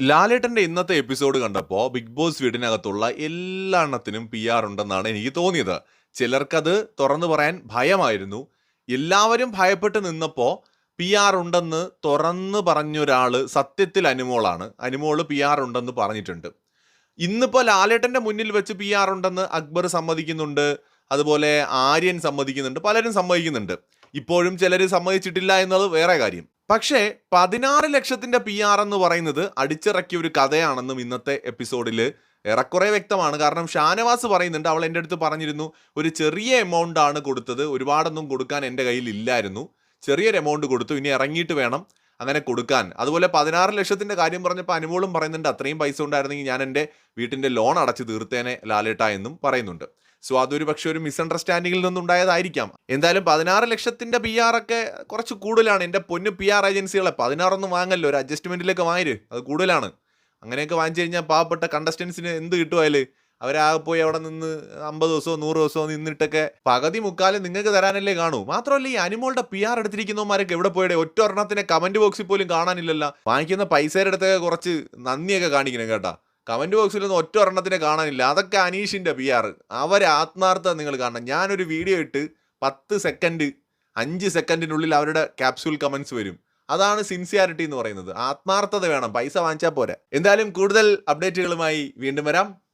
ലാലേട്ടന്റെ ഇന്നത്തെ എപ്പിസോഡ് കണ്ടപ്പോൾ ബിഗ് ബോസ് വീടിനകത്തുള്ള എല്ലാ എണ്ണത്തിനും പി ആർ ഉണ്ടെന്നാണ് എനിക്ക് തോന്നിയത്. ചിലർക്കത് തുറന്നു പറയാൻ ഭയമായിരുന്നു. എല്ലാവരും ഭയപ്പെട്ട് നിന്നപ്പോൾ പി ആർ ഉണ്ടെന്ന് തുറന്ന് പറഞ്ഞൊരാൾ സത്യത്തിൽ അനുമോളാണ്. അനുമോൾ പി ആർ ഉണ്ടെന്ന് പറഞ്ഞിട്ടുണ്ട്. ഇന്നിപ്പോൾ ലാലേട്ടന്റെ മുന്നിൽ വെച്ച് പി ആർ ഉണ്ടെന്ന് അക്ബർ സമ്മതിക്കുന്നുണ്ട്. അതുപോലെ ആര്യൻ സമ്മതിക്കുന്നുണ്ട്. പലരും സമ്മതിക്കുന്നുണ്ട്. ഇപ്പോഴും ചിലർ സമ്മതിച്ചിട്ടില്ല എന്നത് വേറെ കാര്യം. പക്ഷേ പതിനാറ് ലക്ഷത്തിന്റെ പി ആർ എന്ന് പറയുന്നത് അടിച്ചിറക്കിയ ഒരു കഥയാണെന്നും ഇന്നത്തെ എപ്പിസോഡിൽ ഏറെക്കുറെ വ്യക്തമാണ്. കാരണം ഷാനവാസ് പറയുന്നുണ്ട് അവൾ എന്റെ അടുത്ത് പറഞ്ഞിരുന്നു ഒരു ചെറിയ എമൗണ്ട് ആണ് കൊടുത്തത്. ഒരുപാടൊന്നും കൊടുക്കാൻ എന്റെ കയ്യിൽ ഇല്ലായിരുന്നു. ചെറിയൊരു എമൗണ്ട് കൊടുത്തു. ഇനി ഇറങ്ങിയിട്ട് വേണം അങ്ങനെ കൊടുക്കാൻ. അതുപോലെ പതിനാറ് ലക്ഷത്തിന്റെ കാര്യം പറഞ്ഞപ്പോൾ അനുമോളും പറയുന്നുണ്ട് അത്രയും പൈസ ഉണ്ടായിരുന്നെങ്കിൽ ഞാൻ എന്റെ വീട്ടിന്റെ ലോൺ അടച്ചു തീർത്തേനെ ലാലേട്ട എന്നും പറയുന്നുണ്ട്. സോ അതൊരു പക്ഷേ ഒരു മിസ്അണ്ടർസ്റ്റാൻഡിങ്ങിൽ നിന്നുണ്ടായതായിരിക്കാം. എന്തായാലും പതിനാറ് ലക്ഷത്തിന്റെ പി ആർ ഒക്കെ കുറച്ച് കൂടുതലാണ്. എന്റെ പൊന്ന് പി ആർ ഏജൻസികളെ പതിനാറൊന്നും വാങ്ങല്ലോ. ഒരു അഡ്ജസ്റ്റ്മെന്റിലേക്ക് വാങ്ങി അത് കൂടുതലാണ്. അങ്ങനെയൊക്കെ വാങ്ങിച്ചു കഴിഞ്ഞാൽ പാവപ്പെട്ട കണ്ടസ്റ്റൻസിന് എന്ത് കിട്ടുമായാൽ അവരാകെ പോയി അവിടെ നിന്ന് അമ്പത് ദിവസമോ നൂറ് ദിവസമോ നിന്നിട്ടൊക്കെ പകുതി മുക്കാലും നിങ്ങൾക്ക് തരാനല്ലേ കാണൂ. മാത്രമല്ല ഈ അനിമോളുടെ പി ആർ എടുത്തിരിക്കുന്നവന്മാരൊക്കെ എവിടെ പോയുടെ? ഒറ്റ ഒരെണ്ണത്തിനെ കമന്റ് ബോക്സിൽ പോലും കാണാനില്ലല്ല. വാങ്ങിക്കുന്ന പൈസയുടെ അടുത്തൊക്കെ കുറച്ച് നന്ദിയൊക്കെ കാണിക്കണം കേട്ടാ. കമന്റ് ബോക്സിലൊന്നും ഒറ്റ ഒരെണ്ണത്തിനെ കാണാനില്ല. അതൊക്കെ അനീഷിന്റെ പി ആർ അവരെ ആത്മാർത്ഥത നിങ്ങൾ കാണണം. ഞാനൊരു വീഡിയോ ഇട്ട് പത്ത് സെക്കൻഡ് അഞ്ച് സെക്കൻഡിനുള്ളിൽ അവരുടെ ക്യാപ്സ്യൂൾ കമൻസ് വരും. അതാണ് സിൻസിയാരിറ്റി എന്ന് പറയുന്നത്. ആത്മാർത്ഥത വേണം. പൈസ വാങ്ങിച്ചാൽ പോരാ. എന്തായാലും കൂടുതൽ അപ്ഡേറ്റുകളുമായി വീണ്ടും വരാം.